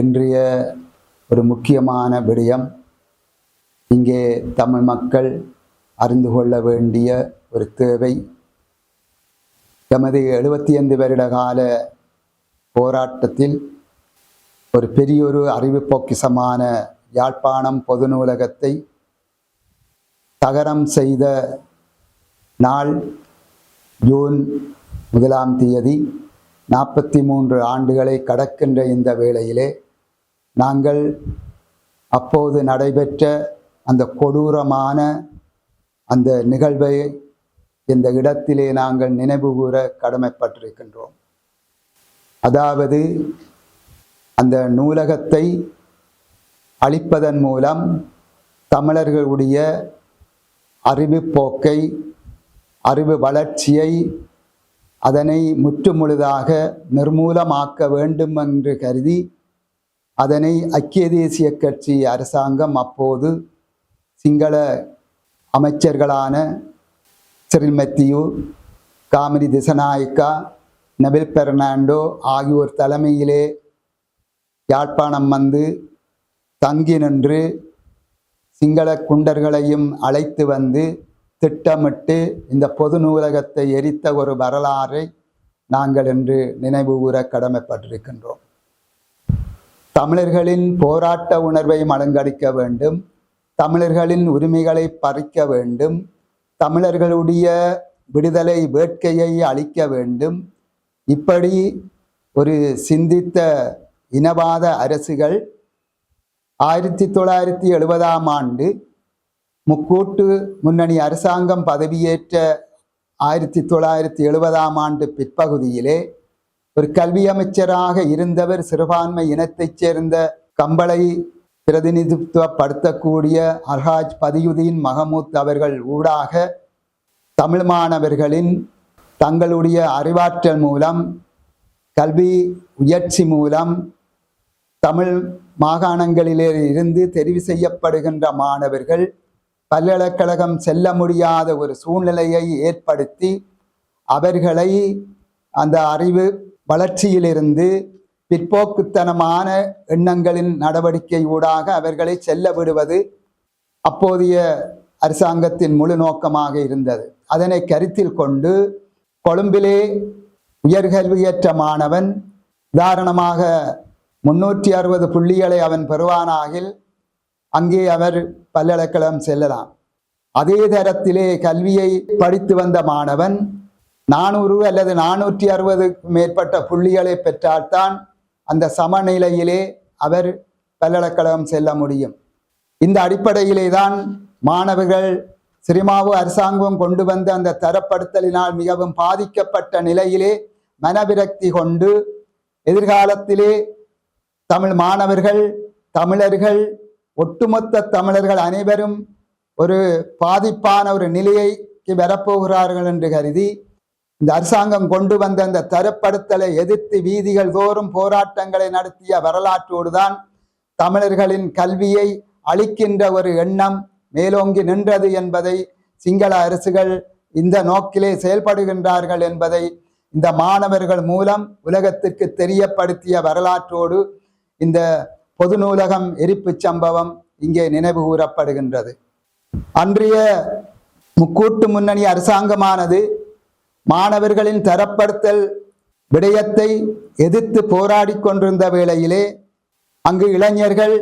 இன்றைய ஒரு முக்கியமான விடயம். இங்கே தமிழ் மக்கள் அறிந்து கொள்ள வேண்டிய ஒரு தேவை. எமது எழுபத்தி ஐந்து வருட கால போராட்டத்தில் ஒரு பெரியொரு அறிவு பொக்கிசமான யாழ்ப்பாணம் பொது நூலகத்தை தகரம் செய்த நாள் ஜூன் முதலாம் தேதி நாற்பத்தி மூன்று ஆண்டுகளை கடக்கின்ற இந்த வேளையிலே நாங்கள் அப்போது நடைபெற்ற அந்த கொடூரமான அந்த நிகழ்வை இந்த இடத்திலே நாங்கள் நினைவுகூர கடமைப்பட்டிருக்கின்றோம். அதாவது அந்த நூலகத்தை அழிப்பதன் மூலம் தமிழர்களுடைய அறிவு போக்கை அறிவு வளர்ச்சியை அதனை முற்றுமுழுதாக நிர்மூலமாக்க வேண்டும் என்று கருதி அதனை ஐக்கிய தேசிய கட்சி அரசாங்கம் அப்போது சிங்கள அமைச்சர்களான செரில் மெத்தியூ காமினி திசநாயக்கா நபில் பெர்னாண்டோ ஆகியோர் தலைமையிலே யாழ்ப்பாணம் வந்து தங்கி நின்று சிங்கள குண்டர்களையும் அழைத்து வந்து திட்டமிட்டு இந்த பொது நூலகத்தை எரித்த ஒரு வரலாறை நாங்கள் இன்று நினைவுகூர கடமைப்பட்டிருக்கின்றோம். தமிழர்களின் போராட்ட உணர்வை மலங்கடிக்க வேண்டும். தமிழர்களின் உரிமைகளை பறிக்க வேண்டும். தமிழர்களுடைய விடுதலை வேட்கையை அளிக்க வேண்டும். இப்படி ஒரு சிந்தித்த இனவாத அரசுகள் ஆயிரத்தி தொள்ளாயிரத்தி எழுபதாம் ஆண்டு முக்கூட்டு முன்னணி அரசாங்கம் பதவியேற்ற ஆயிரத்தி தொள்ளாயிரத்தி எழுபதாம் ஆண்டு பிற்பகுதியிலே ஒரு கல்வி அமைச்சராக இருந்தவர் சிறுபான்மை இனத்தைச் சேர்ந்த கம்பளை பிரதிநிதித்துவப்படுத்தக்கூடிய அர்ஹாஜ் பதியுதீன் மஹமூத் அவர்கள் ஊடாக தமிழ் மாணவர்களின் தங்களுடைய அறிவாற்றல் மூலம் கல்வி முயற்சி மூலம் தமிழ் மாகாணங்களிலே இருந்து தெரிவு செய்யப்படுகின்ற மாணவர்கள் பல்கலைக்கழகம் செல்ல முடியாத ஒரு சூழ்நிலையை ஏற்படுத்தி அவர்களை அந்த அறிவு வளர்ச்சியிலிருந்து பிற்போக்குத்தனமான எண்ணங்களின் நடவடிக்கை ஊடாக அவர்களை செல்ல விடுவது அப்போதைய அரசாங்கத்தின் முழு நோக்கமாக இருந்தது. அதனை கருத்தில் கொண்டு கொழும்பிலே உயர்கல்வியற்ற மாணவன் உதாரணமாக முன்னூற்றி அறுபது புள்ளிகளை அவன் பெறுவானாகில் அங்கே அவர் பல்கலைக்கழகம் செல்லலாம். அதே தரத்திலே கல்வியை படித்து வந்த மாணவன் நானூறு அல்லது நானூற்றி அறுபது மேற்பட்ட புள்ளிகளை பெற்றால்தான் அந்த சமநிலையிலே அவர் பல்கலைக்கழகம் செல்ல முடியும். இந்த அடிப்படையிலே தான் மாணவர்கள் சிறிமாவு அரசாங்கம் கொண்டு வந்த அந்த தரப்படுத்தலினால் மிகவும் பாதிக்கப்பட்ட நிலையிலே மனவிரக்தி கொண்டு எதிர்காலத்திலே தமிழ் மாணவர்கள் தமிழர்கள் ஒட்டுமொத்த தமிழர்கள் அனைவரும் ஒரு பாதிப்பான ஒரு நிலையைக்கு வரப்போகிறார்கள் என்று கருதி இந்த அரசாங்கம் கொண்டு வந்த அந்த தரப்படுத்தலை எதிர்த்து வீதிகள் தோறும் போராட்டங்களை நடத்திய வரலாற்றோடு தான் தமிழர்களின் கல்வியை அளிக்கின்ற ஒரு எண்ணம் மேலோங்கி நின்றது என்பதை சிங்கள அரசுகள் இந்த நோக்கிலே செயல்படுகின்றார்கள் என்பதை இந்த மாணவர்கள் மூலம் உலகத்திற்கு தெரியப்படுத்திய வரலாற்றோடு இந்த பொது நூலகம் எரிப்பு சம்பவம் இங்கே நினைவு கூறப்படுகின்றது. அன்றைய முக்கூட்டு முன்னணி அரசாங்கமானது மாணவர்களின் தரப்படுத்தல் விடயத்தை எதிர்த்து போராடி கொண்டிருந்த வேளையிலே அங்கு இளைஞர்கள்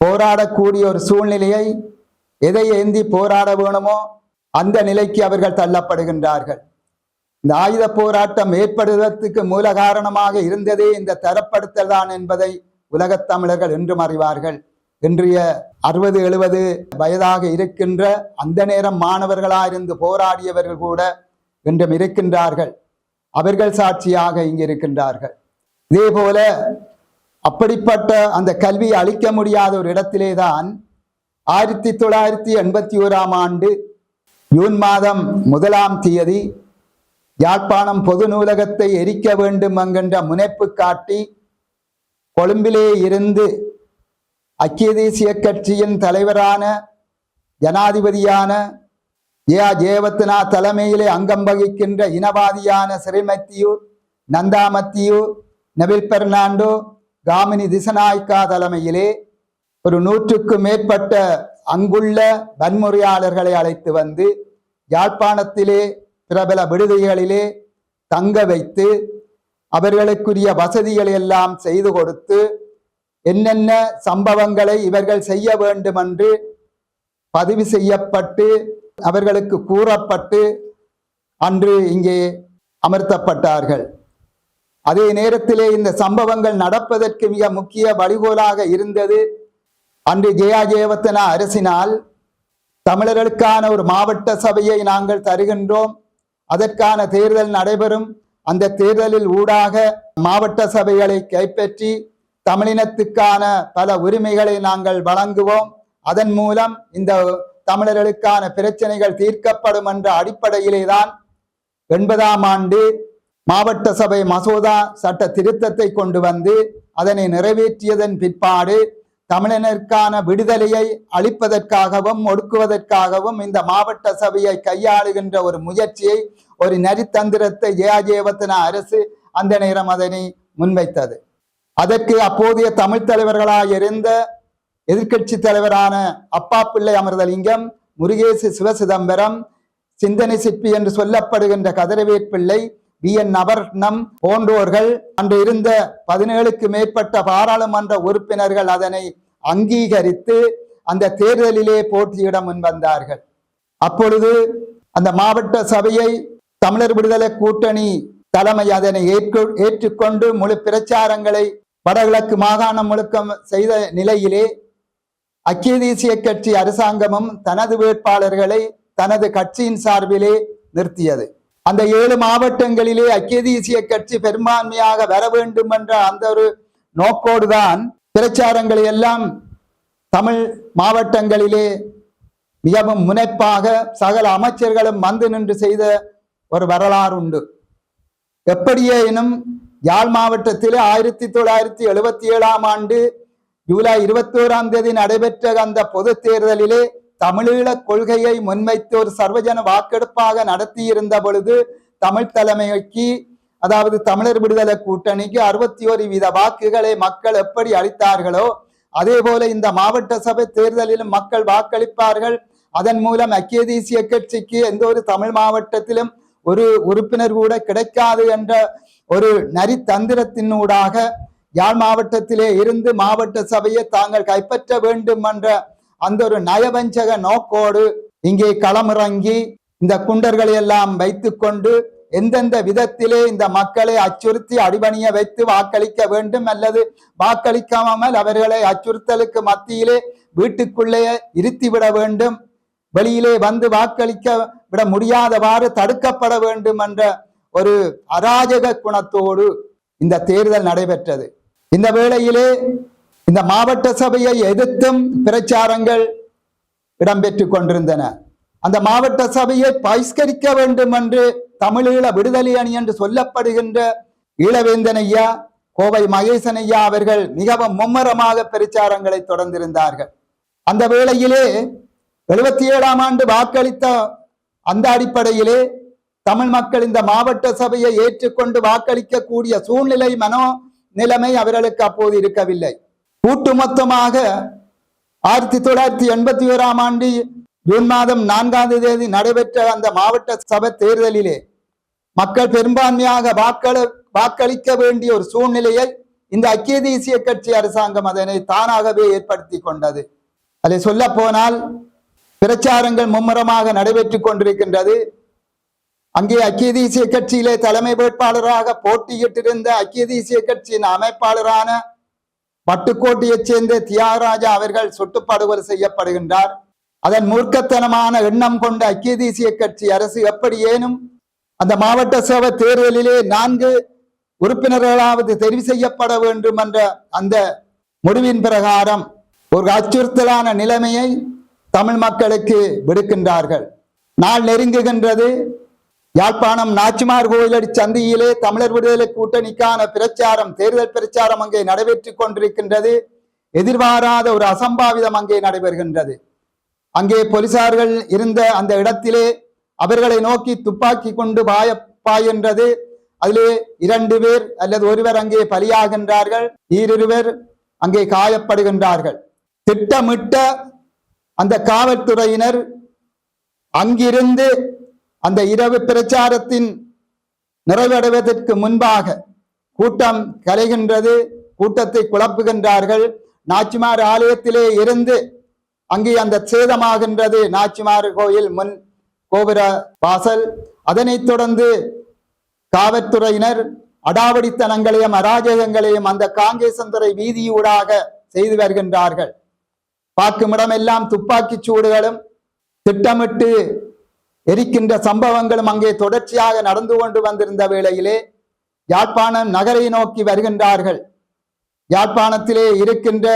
போராடக்கூடிய ஒரு சூழ்நிலையை எதை ஏந்தி போராட வேணுமோ அந்த நிலைக்கு அவர்கள் தள்ளப்படுகின்றார்கள். இந்த ஆயுத போராட்டம் ஏற்படுவதற்கு மூல காரணமாக இருந்ததே இந்த தரப்படுத்தல் தான் என்பதை உலகத் தமிழர்கள் என்றும் அறிவார்கள். இன்றைய அறுபது எழுபது வயதாக இருக்கின்ற அந்த நேரம் மாணவர்களாயிருந்து போராடியவர்கள் கூட இன்றும் இருக்கின்றார்கள். அவர்கள் சாட்சியாக இங்கு இருக்கின்றார்கள். இதே போல அப்படிப்பட்ட அந்த கல்வியை அளிக்க முடியாத ஒரு இடத்திலே தான் ஆயிரத்தி தொள்ளாயிரத்தி எண்பத்தி ஓராம் ஆண்டு ஜூன் மாதம் முதலாம் தேதி யாழ்ப்பாணம் பொது நூலகத்தை எரிக்க வேண்டும் என்கின்ற முனைப்பு காட்டி கொழும்பிலே இருந்து ஐக்கிய தேசிய கட்சியின் தலைவரான ஜனாதிபதியான ஏ ஜெயவத்னா தலைமையிலே அங்கம் வகிக்கின்ற இனவாதியான சிறைமத்தியூ நந்தாமத்தியூ நபில் பெர்னாண்டோ காமினி திசநாய்க்கா தலைமையிலே ஒரு நூற்றுக்கு மேற்பட்ட அங்குள்ள வன்முறையாளர்களை அழைத்து வந்து யாழ்ப்பாணத்திலே பிரபல விடுதிகளிலே தங்க வைத்து அவர்களுக்குரிய வசதிகளை எல்லாம் செய்து கொடுத்து என்னென்ன சம்பவங்களை இவர்கள் செய்ய வேண்டும் என்று பதிவு செய்யப்பட்டு அவர்களுக்கு கூறப்பட்டு அன்று இங்கே அமர்த்தப்பட்டார்கள். அதே நேரத்திலே இந்த சம்பவங்கள் நடப்பதற்கு மிக முக்கிய வழிகோலாக இருந்தது. அன்று ஜெயா ஜெயவர்த்தனா அரசினால் தமிழர்களுக்கான ஒரு மாவட்ட சபையை நாங்கள் தருகின்றோம். அதற்கான தேர்தல் நடைபெறும். அந்த தேர்தலில் ஊடாக மாவட்ட சபைகளை கைப்பற்றி தமிழினத்துக்கான பல உரிமைகளை நாங்கள் வழங்குவோம். அதன் மூலம் இந்த தமிழர்களுக்கான பிரச்சனைகள் தீர்க்கப்படும் என்ற அடிப்படையிலே தான் எண்பதாம் ஆண்டு மாவட்ட சபை மசோதா சட்ட திருத்தத்தை கொண்டு வந்து அதனை நிறைவேற்றியதன் பிற்பாடு தமிழனுக்கான விடுதலையை அளிப்பதற்காகவும் ஒடுக்குவதற்காகவும் இந்த மாவட்ட சபையை கையாளுகின்ற ஒரு முயற்சியை ஒரு நரித்தந்திரத்தை ஜெயாஜேவத்தன அரசு அந்த நேரம் அதனை முன்வைத்தது. அதற்கு அப்போதைய தமிழ் தலைவர்களாக இருந்த எதிர்க்கட்சி தலைவரான அப்பா பிள்ளை அமிர்தலிங்கம் முருகேசு சிவசிதம்பரம் சிந்தனை சிற்பி என்று சொல்லப்படுகின்ற கதிரவேற்பிள்ளை பி வி. என். நவரத்னம் போன்றோர்கள் அன்று இருந்த பதினேழுக்கு மேற்பட்ட பாராளுமன்ற உறுப்பினர்கள் அதனை அங்கீகரித்து அந்த தேர்தலிலே போட்டியிட முன்வந்தார்கள் அப்பொழுது அந்த மாவட்ட சபையை தமிழர் விடுதலை கூட்டணி தலைமை அதனை ஏற்று ஏற்றுக்கொண்டு முழு பிரச்சாரங்களை வடகிழக்கு மாகாணம் முழுக்கம் செய்த நிலையிலே ஐக்கிய தேசிய கட்சி அரசாங்கமும் தனது வேட்பாளர்களை தனது கட்சியின் சார்பிலே நிறுத்தியது. அந்த ஏழு மாவட்டங்களிலே ஐக்கிய தேசிய கட்சி பெரும்பான்மையாக வர வேண்டும் என்ற அந்த ஒரு நோக்கோடுதான் பிரச்சாரங்களை எல்லாம் தமிழ் மாவட்டங்களிலே மிகவும் முனைப்பாக சகல அமைச்சர்களும் வந்து நின்று செய்த ஒரு வரலாறு உண்டு எப்படியேனும் யாழ் மாவட்டத்தில் ஆயிரத்தி தொள்ளாயிரத்தி எழுபத்தி ஏழாம் ஆண்டு ஜூலை இருபத்தி ஓராம் தேதி நடைபெற்ற அந்த பொது தேர்தலிலே தமிழீழ கொள்கையை முன்வைத்து ஒரு சர்வஜன வாக்கெடுப்பாக நடத்தியிருந்த பொழுது தமிழ் தலைமைக்கு அதாவது தமிழர் விடுதலை கூட்டணிக்கு அறுபத்தி ஒரு வீத வாக்குகளை மக்கள் எப்படி அளித்தார்களோ அதே போல இந்த மாவட்ட சபை தேர்தலிலும் மக்கள் வாக்களிப்பார்கள். அதன் மூலம் ஐக்கிய தேசிய கட்சிக்கு எந்த ஒரு தமிழ் மாவட்டத்திலும் ஒரு உறுப்பினர் கூட கிடைக்காது என்ற ஒரு நரித்தந்திரத்தினூடாக யாழ் மாவட்டத்திலே இருந்து மாவட்ட சபையை தாங்கள் கைப்பற்ற வேண்டும் என்ற அந்த ஒரு நயவஞ்சக நோக்கோடு இங்கே களமிறங்கி இந்த குண்டர்களை எல்லாம் வைத்துக்கொண்டு எந்தெந்த விதத்திலே இந்த மக்களை அச்சுறுத்தி அடிபணிய வைத்து வாக்களிக்க வேண்டும் அல்லது வாக்களிக்காமல் அவர்களை அச்சுறுத்தலுக்கு மத்தியிலே வீட்டுக்குள்ளே இருத்திவிட வேண்டும் வெளியிலே வந்து வாக்களிக்க விட முடியாதவாறு தடுக்கப்பட வேண்டும் என்ற ஒரு அராஜக குணத்தோடு இந்த தேர்தல் நடைபெற்றது. இந்த வேளையிலே இந்த மாவட்ட சபையை எதிர்த்தும் பிரச்சாரங்கள் இடம்பெற்றுக் கொண்டிருந்தன. அந்த மாவட்ட சபையை பகிஷ்கரிக்க வேண்டும் என்று தமிழீழ விடுதலை அணி என்று சொல்லப்படுகின்ற ஈழவேந்தன் ஐயா கோவை மகேசன் ஐயா அவர்கள் மிகவும் மும்மரமாக பிரச்சாரங்களை தொடர்ந்திருந்தார்கள். அந்த வேளையிலே எழுபத்தி ஏழாம் ஆண்டு வாக்களித்த அந்த அடிப்படையிலே தமிழ் மக்கள் இந்த மாவட்ட சபையை ஏற்றுக்கொண்டு வாக்களிக்கக்கூடிய சூழ்நிலை மனோ நிலைமை அவர்களுக்கு அப்போது இருக்கவில்லை. கூட்டு மொத்தமாக ஆயிரத்தி தொள்ளாயிரத்தி எண்பத்தி ஓராம் ஆண்டு ஜூன் மாதம் நான்காம் தேதி நடைபெற்ற அந்த மாவட்ட சபை தேர்தலிலே மக்கள் பெரும்பான்மையாக வாக்கள வாக்களிக்க வேண்டிய ஒரு சூழ்நிலையை இந்த ஐக்கிய தேசிய கட்சி அரசாங்கம் அதனை தானாகவே ஏற்படுத்தி கொண்டது. அதை சொல்ல போனால் பிரச்சாரங்கள் மும்முரமாக நடைபெற்றுக் கொண்டிருக்கின்றது. அங்கே ஐக்கிய தேசிய கட்சியிலே தலைமை வேட்பாளராக போட்டியிட்டிருந்த ஐக்கிய தேசிய கட்சியின் அமைப்பாளரான பட்டுக்கோட்டையைச் சேர்ந்த தியாகராஜா அவர்கள் சுட்டுப்படுகொலை செய்யப்படுகின்றார். அதன் மூர்க்கத்தனமான எண்ணம் கொண்ட ஐக்கிய தேசிய கட்சி அரசு எப்படி ஏனும் அந்த மாவட்ட சபை தேர்தலிலே நான்கு உறுப்பினர்களாவது தெரிவு செய்யப்பட வேண்டும் என்ற அந்த முடிவின் பிரகாரம் ஒரு அச்சுறுத்தலான நிலைமையை தமிழ் மக்களுக்கு விடுக்கின்றார்கள். நாள் நெருங்குகின்றது. யாழ்ப்பாணம் நாச்சிமார் கோயிலடி சந்தியிலே தமிழர் விடுதலை கூட்டணிக்கான பிரச்சாரம் தேர்தல் பிரச்சாரம் அங்கே நடைபெற்றுக் கொண்டிருக்கின்றது. எதிர்பாராத ஒரு அசம்பாவிதம் அங்கே நடைபெறுகின்றது. அங்கே போலீசார்கள் இருந்த அந்த இடத்திலே அவர்களை நோக்கி துப்பாக்கி கொண்டு பாய பாய்கின்றது அதிலே இரண்டு பேர் அல்லது ஒருவர் அங்கே பலியாகின்றார்கள். ஈரிருவர் அங்கே காயப்படுகின்றார்கள். திட்டமிட்ட அந்த காவல்துறையினர் அங்கிருந்து அந்த இரவு பிரச்சாரத்தின் நிறைவடைவதற்கு முன்பாக கூட்டம் கலைகின்றது கூட்டத்தை குழப்புகின்றார்கள். நாச்சிமார் ஆலயத்திலே இருந்து அங்கே அந்த சேதமாகின்றது. நாச்சிமார் கோயில் முன் கோபுர வாசல். அதனைத் தொடர்ந்து காவல்துறையினர் அடாவடித்தனங்களையும் அராஜகங்களையும் அந்த காங்கேசந்துறை வீதியூடாக செய்து வருகின்றார்கள். பார்க்கும் இடமெல்லாம் துப்பாக்கிச் சூடுகளும் திட்டமிட்டு எரிக்கின்ற சம்பவங்களும் அங்கே தொடர்ச்சியாக நடந்து கொண்டு வந்திருந்த வேளையிலே யாழ்ப்பாணம் நகரை நோக்கி வருகின்றார்கள். யாழ்ப்பாணத்திலே இருக்கின்ற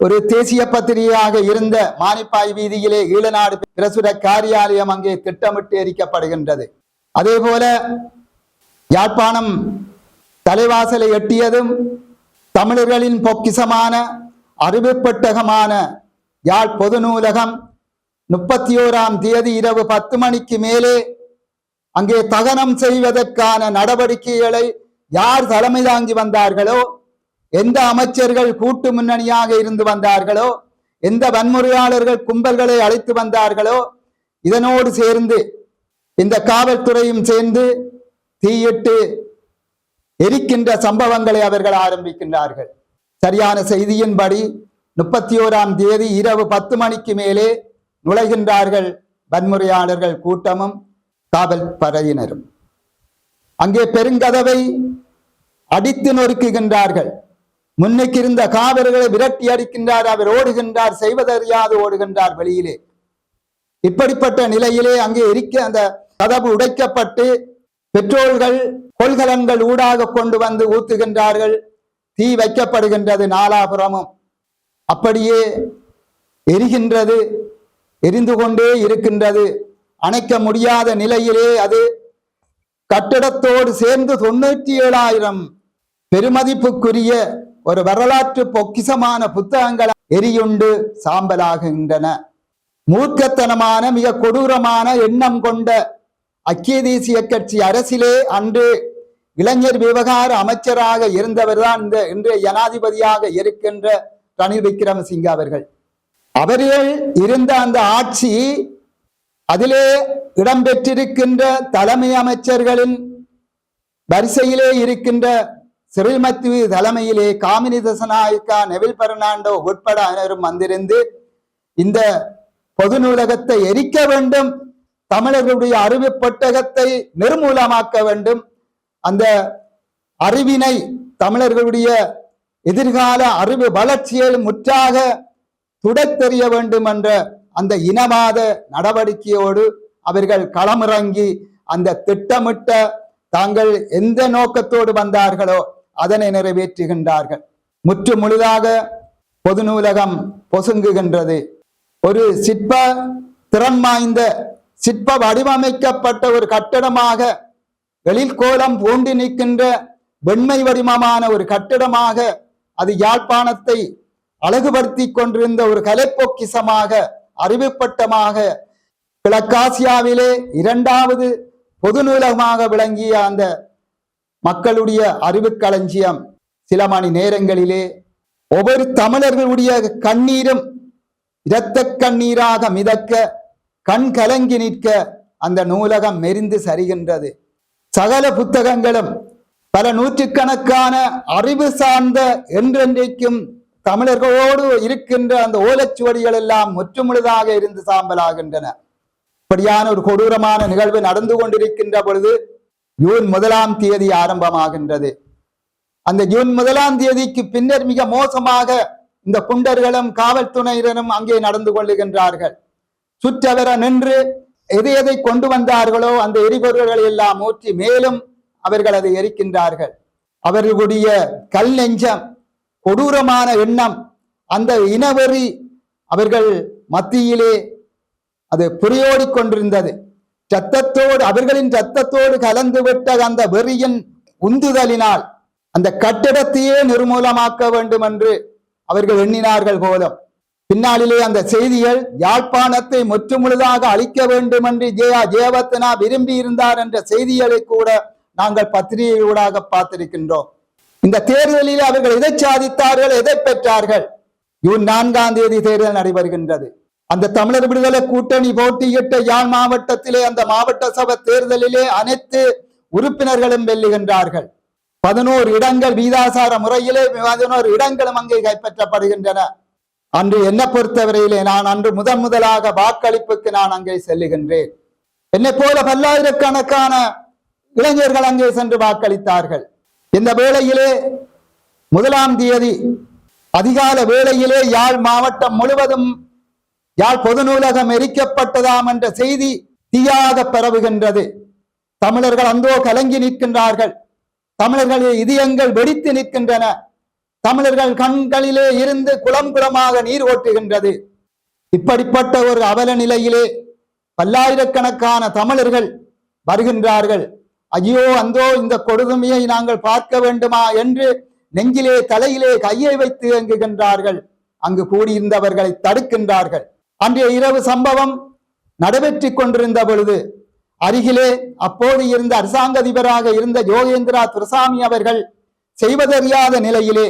ஒரு தேசிய பத்திரிகையாக இருந்த மானிப்பாய் வீதியிலே ஈழநாடு பிரசுர காரியாலயம் அங்கே திட்டமிட்டு எரிக்கப்படுகின்றது. அதே போல யாழ்ப்பாணம் தலைவாசலை எட்டியதும் தமிழர்களின் பொக்கிசமான அறிவுப்பட்டகமான யாழ் பொது நூலகம் முப்பத்தி ஓராம் தேதி இரவு பத்து மணிக்கு மேலே அங்கே தகனம் செய்வதற்கான நடவடிக்கைகளை யார் தலைமை தாங்கி வந்தார்களோ எந்த அமைச்சர்கள் கூட்டு முன்னணியாக இருந்து வந்தார்களோ எந்த வன்முறையாளர்கள் கும்பல்களை அழைத்து வந்தார்களோ இதனோடு சேர்ந்து இந்த காவல்துறையும் சேர்ந்து தீயிட்டு எரிக்கின்ற சம்பவங்களை அவர்கள் ஆரம்பிக்கின்றார்கள். சரியான செய்தியின்படி முப்பத்தி ஓராம் தேதி இரவு பத்து மணிக்கு மேலே நுழைகின்றார்கள் வன்முறையாளர்கள் கூட்டமும் காவல் படையினரும். அங்கே பெருங்கதவை அடித்து நொறுக்குகின்றார்கள். முன்னுக்கு இருந்த காவலர்களை விரட்டி அடிக்கின்றார் அவர் ஓடுகின்றார் செய்வதறியாது ஓடுகின்றார் வெளியிலே. இப்படிப்பட்ட நிலையிலே அங்கே எரிக்க அந்த கதவு உடைக்கப்பட்டு பெட்ரோல்கள் கொள்கலன்கள் ஊடாக கொண்டு வந்து ஊத்துகின்றார்கள். தீ வைக்கப்படுகின்றது நாலாபுரமும். அப்படியே எரிகின்றது. எரிந்து கொண்டே இருக்கின்றது. அணைக்க முடியாத நிலையிலே அது கட்டிடத்தோடு சேர்ந்து தொண்ணூற்றி ஏழாயிரம் பெருமதிப்புக்குரிய ஒரு வரலாற்று பொக்கிசமான புத்தகங்கள் எரியுண்டு சாம்பலாகின்றன மூர்க்கத்தனமான மிக கொடூரமான எண்ணம் கொண்ட ஐக்கிய தேசிய கட்சி அரசிலே அன்று இளைஞர் விவகார அமைச்சராக இருந்தவர்தான் இந்த இன்றைய ஜனாதிபதியாக இருக்கின்ற ரணில் விக்ரமசிங்க அவர்கள். அவர்கள் இருந்த அந்த ஆட்சி அதிலே இடம்பெற்றிருக்கின்ற தலைமை அமைச்சர்களின் வரிசையிலே இருக்கின்ற சிறில்மத்துவ தலைமையிலே காமினி தசநாயக்கா நெவில் பெர்னாண்டோ உட்பட அனைவரும் வந்திருந்து இந்த பொது நூலகத்தை எரிக்க வேண்டும் தமிழர்களுடைய அறிவு பெட்டகத்தை நிர்மூலமாக்க வேண்டும். அந்த அறிவினை தமிழர்களுடைய எதிர்கால அறிவு வளர்ச்சியை முற்றாக துடத்தெறிய வேண்டும் என்ற அந்த இனவாத நடவடிக்கையோடு அவர்கள் களமிறங்கி அந்த திட்டமிட்ட தாங்கள் எந்த நோக்கத்தோடு வந்தார்களோ அதனை நிறைவேற்றுகின்றார்கள். முற்று முழுதாக பொது நூலகம் பொசுங்குகின்றது. ஒரு சிற்ப திறன் வாய்ந்த சிற்ப வடிவமைக்கப்பட்ட ஒரு கட்டடமாக எழில்கோலம் பூண்டி நிற்கின்ற வெண்மை வடிவமான ஒரு கட்டிடமாக அது யாழ்ப்பாணத்தை அழகுபடுத்தி கொண்டிருந்த ஒரு கலைப்பொக்கிசமாக அறிவுப்பட்டமாக கிழக்காசியாவிலே இரண்டாவது பொது நூலகமாக விளங்கிய அந்த மக்களுடைய அறிவு களஞ்சியம் சில மணி நேரங்களிலே ஒவ்வொரு தமிழர்களுடைய கண்ணீரும் இரத்த கண்ணீராக மிதக்க கண் கலங்கி நிற்க அந்த நூலகம் மெரிந்து சரிகின்றது. சகல புத்தகங்களும் பல நூற்றுக்கணக்கான அறிவு சார்ந்த என்றென்றைக்கும் தமிழர்களோடு இருக்கின்ற அந்த ஓலச்சுவடிகள் எல்லாம் முற்றுமுழுதாக இருந்து சாம்பலாகின்றன. இப்படியான ஒரு கொடூரமான நிகழ்வு நடந்து கொண்டிருக்கின்ற பொழுது ஜூன் முதலாம் தேதி ஆரம்பமாகின்றது. அந்த ஜூன் முதலாம் தேதிக்கு பின்னர் மிக மோசமாக இந்த குண்டர்களும் காவல்துறையினரும் அங்கே நடந்து கொள்ளுகின்றார்கள். சுற்றவர நின்று எதை எதை கொண்டு வந்தார்களோ அந்த எரிபொருள்களை எல்லாம் ஊற்றி மேலும் அவர்கள் அதை எரிக்கின்றார்கள். அவர்களுடைய கல் நெஞ்சம் கொடூரமான எண்ணம். அந்த இனவெறி அவர்கள் மத்தியிலே அது புரியோடிக் கொண்டிருந்தது. ரத்தத்தோடு அவர்களின் ரத்தத்தோடு கலந்து விட்ட அந்த வெறியின் உந்துதலினால். அந்த கட்டிடத்தையே நிர்மூலமாக்க வேண்டும் என்று அவர்கள் எண்ணினார்கள் போலும். பின்னாளிலே அந்த செய்திகள் யாழ்ப்பாணத்தை முற்றுமுழுதாக அழிக்க வேண்டும் என்று ஜெயா ஜெயவர்த்தனா விரும்பி இருந்தார் என்ற செய்திகளை கூட நாங்கள் பத்திரிகையூடாக பார்த்திருக்கின்றோம். இந்த தேர்தலில் அவர்கள் எதை சாதித்தார்கள் எதை பெற்றார்கள்? ஜூன் நான்காம் தேதி தேர்தல் நடைபெறுகின்றது. அந்த தமிழர் விடுதலை கூட்டணி போட்டியிட்ட யாழ் மாவட்டத்திலே அந்த மாவட்ட சபை தேர்தலிலே அனைத்து உறுப்பினர்களும் வெல்லுகின்றார்கள். பதினோரு இடங்கள் வீதாசார முறையிலே பதினோரு இடங்களும் அங்கே கைப்பற்றப்படுகின்றன. அன்று என்னை பொறுத்தவரையிலே நான் அன்று முதன் முதலாக வாக்களிப்புக்கு நான் அங்கே செல்லுகின்றேன். என்னை போல பல்லாயிரக்கணக்கான இளைஞர்கள் அங்கே சென்று வாக்களித்தார்கள். இந்த வேளையிலே முதலாம் தேதி அதிகால வேளையிலே யாழ் மாவட்டம் முழுவதும் யாழ் பொது நூலகம் எரிக்கப்பட்டதாம் என்ற செய்தி தீயாக பரவுகின்றது. தமிழர்கள் அந்தோ கலங்கி நிற்கின்றார்கள். தமிழர்களின் இதயங்கள் வெடித்து நிற்கின்றன. தமிழர்கள் கண்களிலே இருந்து குளம் குளமாக நீர் ஓட்டுகின்றது. இப்படிப்பட்ட ஒரு அவல நிலையிலே பல்லாயிரக்கணக்கான தமிழர்கள் வருகின்றார்கள். ஐயோ அந்தோ இந்த கொடுமையை நாங்கள் பார்க்க வேண்டுமா என்று நெஞ்சிலே தலையிலே கையை வைத்து இயங்குகின்றார்கள் அங்கு கூடியிருந்தவர்களை தடுக்கின்றார்கள். அன்றைய இரவு சம்பவம் நடைபெற்று கொண்டிருந்த பொழுது அருகிலே அப்போது இருந்த அரசாங்க அதிபராக இருந்த யோகேந்திரா துரசாமி அவர்கள் செய்வதறியாத நிலையிலே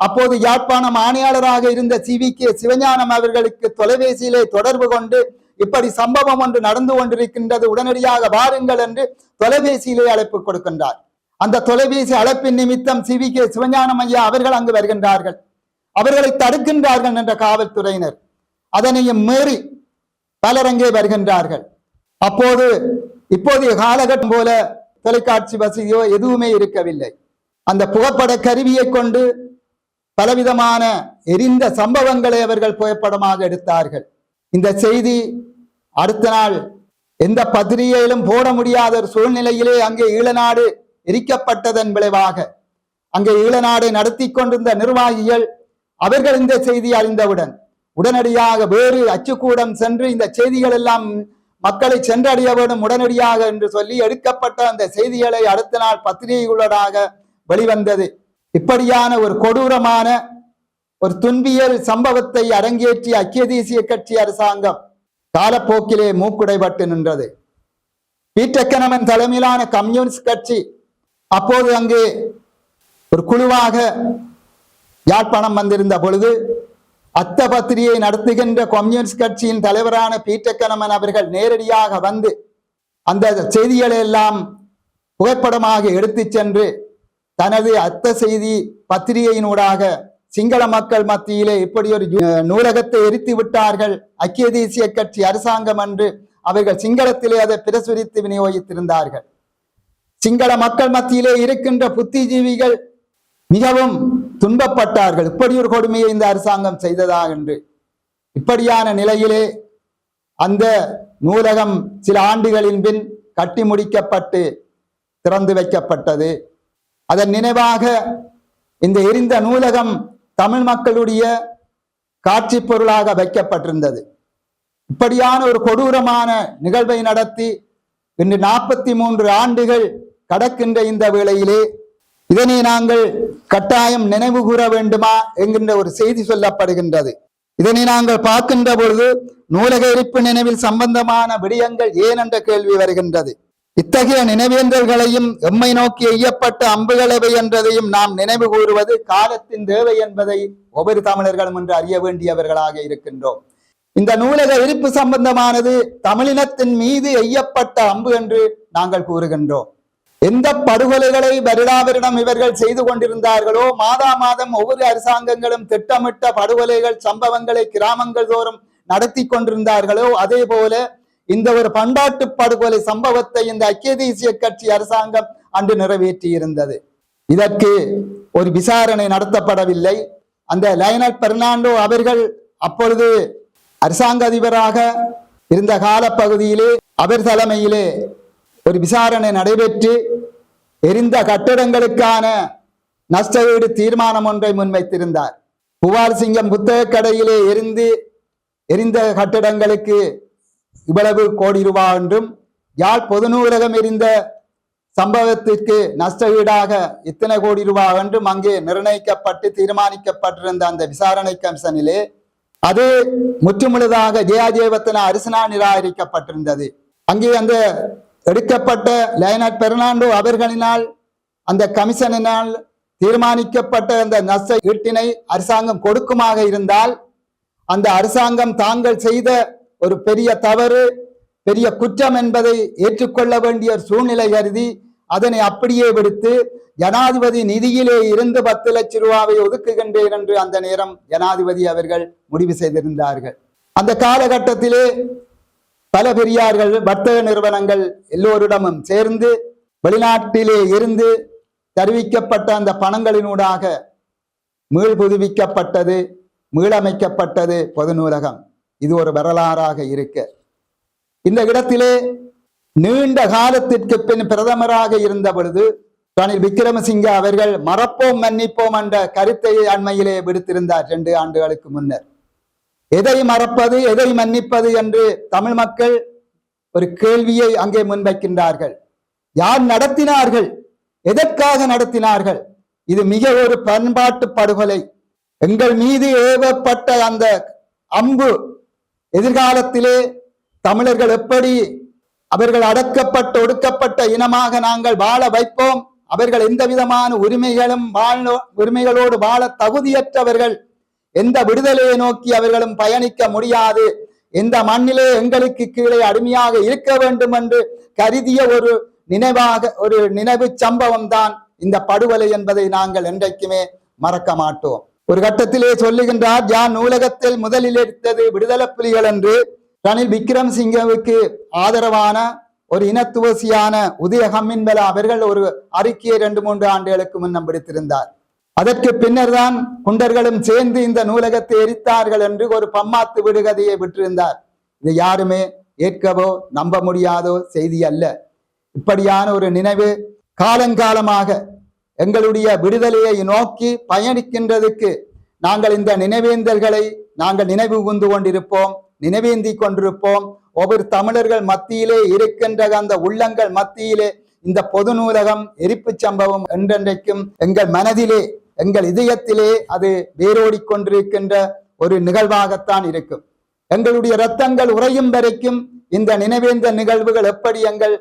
அப்போது யாழ்ப்பாணம் ஆணையாளராக இருந்த சி வி கே சிவஞானம் அவர்களுக்கு தொலைபேசியிலே தொடர்பு கொண்டு இப்படி சம்பவம் ஒன்று நடந்து கொண்டிருக்கின்றது. உடனடியாக வாருங்கள் என்று தொலைபேசியிலே அழைப்பு கொடுக்கின்றார். அந்த தொலைபேசி அழைப்பின் நிமித்தம் சி வி கே சிவஞானம் ஐயா அவர்கள் அங்கு வருகின்றார்கள். அவர்களை தடுக்கின்றார்கள் என்ற காவல்துறையினர். அதனையும் மீறி பலர் அங்கே வருகின்றார்கள். அப்போது இப்போதைய காலகட்டம் போல தொலைக்காட்சி வசதியோ எதுவுமே இருக்கவில்லை. அந்த புகைப்பட கருவியை கொண்டு பலவிதமான எரிந்த சம்பவங்களை அவர்கள் புகைப்படமாக எடுத்தார்கள். இந்த செய்தி அடுத்த நாள் எந்த பத்திரிகையிலும் போட முடியாத ஒரு சூழ்நிலையிலே அங்கே ஈழநாடு எரிக்கப்பட்டதன் விளைவாக அங்கே ஈழநாடை நடத்தி கொண்டிருந்த நிர்வாகிகள் அவர்கள் இந்த செய்தி அறிந்தவுடன் உடனடியாக வேறு அச்சுக்கூடம் சென்று இந்த செய்திகள் எல்லாம் மக்களை சென்றடைய வேண்டும் உடனடியாக என்று சொல்லி எடுக்கப்பட்ட அந்த செய்திகளை அடுத்த நாள் பத்திரிகைகளோடாக வெளிவந்தது. இப்படியான ஒரு கொடூரமான ஒரு துன்பியல் சம்பவத்தை அரங்கேற்றிய ஐக்கிய தேசிய கட்சி அரசாங்கம் காலப்போக்கிலே மூக்குடைபட்டு நின்றது. பீட்டக்கனமன் தலைமையிலான கம்யூனிஸ்ட் கட்சி அப்போது அங்கே ஒரு குழுவாக யாழ்ப்பாணம் வந்திருந்த பொழுது அத்த பத்திரிகை நடத்துகின்ற கம்யூனிஸ்ட் கட்சியின் தலைவரான பீட்டக்கனமன் அவர்கள் நேரடியாக வந்து அந்த செய்திகளை எல்லாம் புகைப்படமாக எடுத்துச் சென்று தனது அத்த செய்தி பத்திரிகையினூடாக சிங்கள மக்கள் மத்தியிலே இப்படி ஒரு நூலகத்தை எரித்து விட்டார்கள். ஐக்கிய தேசிய கட்சி அரசாங்கம் என்று அவர்கள் சிங்களத்திலே அதை பிரசுரித்து விநியோகித்திருந்தார்கள். சிங்கள மக்கள் மத்தியிலே இருக்கின்ற புத்திஜீவிகள் மிகவும் துன்பப்பட்டார்கள். இப்படி ஒரு கொடுமையை இந்த அரசாங்கம் செய்ததா என்று. இப்படியான நிலையிலே அந்த நூலகம் சில ஆண்டுகளின் பின் கட்டி முடிக்கப்பட்டு திறந்து வைக்கப்பட்டது. அதன் நினைவாக இந்த எரிந்த நூலகம் தமிழ் மக்களுடைய காட்சி பொருளாக வைக்கப்பட்டிருந்தது. இப்படியான ஒரு கொடூரமான நிகழ்வை நடத்தி இன்று நாற்பத்தி மூன்று ஆண்டுகள் கடக்கின்ற இந்த வேளையிலே இதனை நாங்கள் கட்டாயம் நினைவு கூற வேண்டுமா என்கின்ற ஒரு செய்தி சொல்லப்படுகின்றது. இதனை நாங்கள் பார்க்கின்ற பொழுது நூலக எரிப்பு நினைவில் சம்பந்தமான விடயங்கள் ஏன் என்ற கேள்வி வருகின்றது. இத்தகைய நினைவேந்தல்களையும் எம்மை நோக்கி எய்யப்பட்ட அம்புகளவை என்றதையும் நாம் நினைவு கூறுவது காலத்தின் தேவை என்பதை ஒவ்வொரு தமிழர்களும் என்று அறிய வேண்டியவர்களாக இருக்கின்றோம். இந்த நூலக எரிப்பு சம்பந்தமானது தமிழினத்தின் மீது எய்யப்பட்ட அம்பு என்று நாங்கள் கூறுகின்றோம். எந்த படுகொலைகளை வருடாவரிடம் இவர்கள் செய்து கொண்டிருந்தார்களோ மாதா மாதம் ஒவ்வொரு அரசாங்கங்களும் திட்டமிட்ட படுகொலைகள் சம்பவங்களை கிராமங்கள் தோறும் நடத்தி கொண்டிருந்தார்களோ அதே போல இந்த ஒரு பண்பாட்டு படுகொலை சம்பவத்தை இந்த ஐக்கிய தேசிய கட்சி அரசாங்கம் அன்று நிறைவேற்றி இருந்தது இதற்கு ஒரு விசாரணை நடத்தப்படவில்லை. அந்த லயனல் பெர்னாண்டோ அவர்கள் அப்பொழுது அரசாங்க அதிபராக இருந்த காலப்பகுதியிலே அவர் தலைமையிலே ஒரு விசாரணை நடைபெற்று எரிந்த கட்டடங்களுக்கான நஷ்டஈடு தீர்மானம் ஒன்றை முன்வைத்திருந்தார். புவார் சிங்கம் புத்தக கடையிலே எரிந்து எரிந்த கட்டடங்களுக்கு இவ்வளவு கோடி ரூபாய் என்றும் யாழ் பொது நூலகம் எரிந்த சம்பவத்திற்கு நஷ்டஈடாக இத்தனை கோடி ரூபாய் என்றும் அங்கே நிர்ணயிக்கப்பட்டு தீர்மானிக்கப்பட்டிருந்த அந்த விசாரணை கமிஷனிலே அது முற்றுமுழுதாக ஜெயாஜேவத்தன அரிசனா நிராகரிக்கப்பட்டிருந்தது. அங்கே அந்த எடுக்கப்பட்ட லயனட் பெர்னாண்டோ அவர்களினால் அந்த கமிஷனினால் தீர்மானிக்கப்பட்ட அந்த நஷ்ட ஈட்டினை அரசாங்கம் கொடுக்குமாக இருந்தால் அந்த அரசாங்கம் தாங்கள் செய்த ஒரு பெரிய தவறு பெரிய குற்றம் என்பதை ஏற்றுக்கொள்ள வேண்டிய சூழ்நிலை கருதி அதனை அப்படியே விடுத்து ஜனாதிபதி நிதியிலே இருந்து பத்து லட்சம் ரூபாவை ஒதுக்குகின்றேன் என்று அந்த நேரம் ஜனாதிபதி அவர்கள் முடிவு செய்திருந்தார்கள். அந்த காலகட்டத்திலே பல பெரியார்கள் வர்த்தக நிறுவனங்கள் எல்லோரிடமும் சேர்ந்து வெளிநாட்டிலே இருந்து தருவிக்கப்பட்ட அந்த பணங்களினூடாக மீள் புதுப்பிக்கப்பட்டது மீளமைக்கப்பட்டது பொது நூலகம். இது ஒரு வரலாறாக இருக்க. இந்த இடத்திலே நீண்ட காலத்திற்கு பின் பிரதமராக இருந்த பொழுது ரணில் விக்ரமசிங்க அவர்கள் மறப்போம் மன்னிப்போம் என்ற கருத்தை அண்மையிலே விடுத்திருந்தார் ரெண்டு ஆண்டுகளுக்கு முன்னர். எதை மறப்பது எதை மன்னிப்பது என்று தமிழ் மக்கள் ஒரு கேள்வியை அங்கே முன்வைக்கின்றார்கள். யார் நடத்தினார்கள்? எதற்காக நடத்தினார்கள்? இது மிக ஒரு பண்பாட்டு படுகொலை. எங்கள் மீது ஏவப்பட்ட அந்த அம்பு எதிர்காலத்திலே தமிழர்கள் எப்படி அவர்கள் அடக்கப்பட்ட ஒடுக்கப்பட்ட இனமாக நாங்கள் வாழ வைப்போம்? அவர்கள் எந்த விதமான உரிமைகளும் வாழ உரிமைகளோடு வாழ தகுதியற்றவர்கள். எந்த விடுதலையை நோக்கி அவர்களும் பயணிக்க முடியாது. இந்த மண்ணிலே எங்களுக்கு கீழே அடிமையாக இருக்க வேண்டும் என்று கருதிய ஒரு நினைவாக ஒரு நினைவு சம்பவம் தான் இந்த படுகொலை என்பதை நாங்கள் என்றைக்குமே மறக்க மாட்டோம். ஒரு கட்டத்திலே சொல்லுகின்றார் யான் நூலகத்தில் முதலில் எடுத்தது விடுதலை புலிகள் என்று? ரணில் விக்ரம் சிங்கவுக்கு ஆதரவான ஒரு இனத்துவசியான உதய ஹம்மின்பல அவர்கள் ஒரு அறிக்கையை ரெண்டு மூன்று ஆண்டுகளுக்கு முன்னம் பிடித்திருந்தார். அதற்கு பின்னர் தான் குண்டர்களும் சேர்ந்து இந்த நூலகத்தை எரித்தார்கள் என்று ஒரு பம்மாத்து விடுகதையை விட்டிருந்தார். இது யாருமே ஏற்கவோ நம்ப முடியாதோ செய்தி அல்ல. இப்படியான ஒரு நினைவு காலங்காலமாக எங்களுடைய விடுதலையை நோக்கி பயணிக்கின்றதுக்கு நாங்கள் இந்த நினைவேந்தல்களை நாங்கள் நினைவு கூர்ந்து கொண்டிருப்போம் நினைவேந்தி கொண்டிருப்போம். ஒவ்வொரு தமிழர்கள் மத்தியிலே இருக்கின்ற அந்த உள்ளங்கள் மத்தியிலே இந்த பொது நூலகம் எரிப்பு சம்பவம் என்றென்றைக்கும் எங்கள் மனதிலே எங்கள் இதயத்திலே அது வேரோடி கொண்டிருக்கின்ற ஒரு நிகழ்வாகத்தான் இருக்கும். எங்களுடைய இரத்தங்கள் உறையும் வரைக்கும் இந்த நினைவேந்த நிகழ்வுகள் எப்படி எங்கள்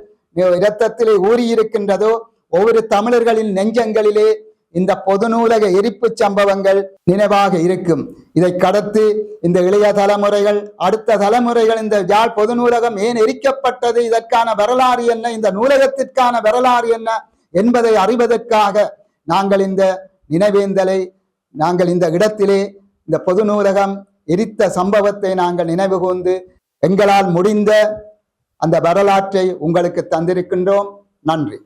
இரத்தத்திலே ஊறியிருக்கின்றதோ ஒவ்வொரு தமிழர்களின் நெஞ்சங்களிலே இந்த பொது நூலக எரிப்பு சம்பவங்கள் நினைவாக இருக்கும். இதை கடத்து இந்த இளைய தலைமுறைகள் அடுத்த தலைமுறைகள் இந்த யாழ் பொது நூலகம் ஏன் எரிக்கப்பட்டது? இதற்கான வரலாறு என்ன? இந்த நூலகத்திற்கான வரலாறு என்ன? என்பதை அறிவதற்காக நாங்கள் இந்த நினைவேந்தலை நாங்கள் இந்த இடத்திலே இந்த பொது நூலகம் எரித்த சம்பவத்தை நாங்கள் நினைவு கூர்ந்து எங்களால் முடிந்த அந்த வரலாற்றை உங்களுக்கு தந்திருக்கின்றோம். நன்றி.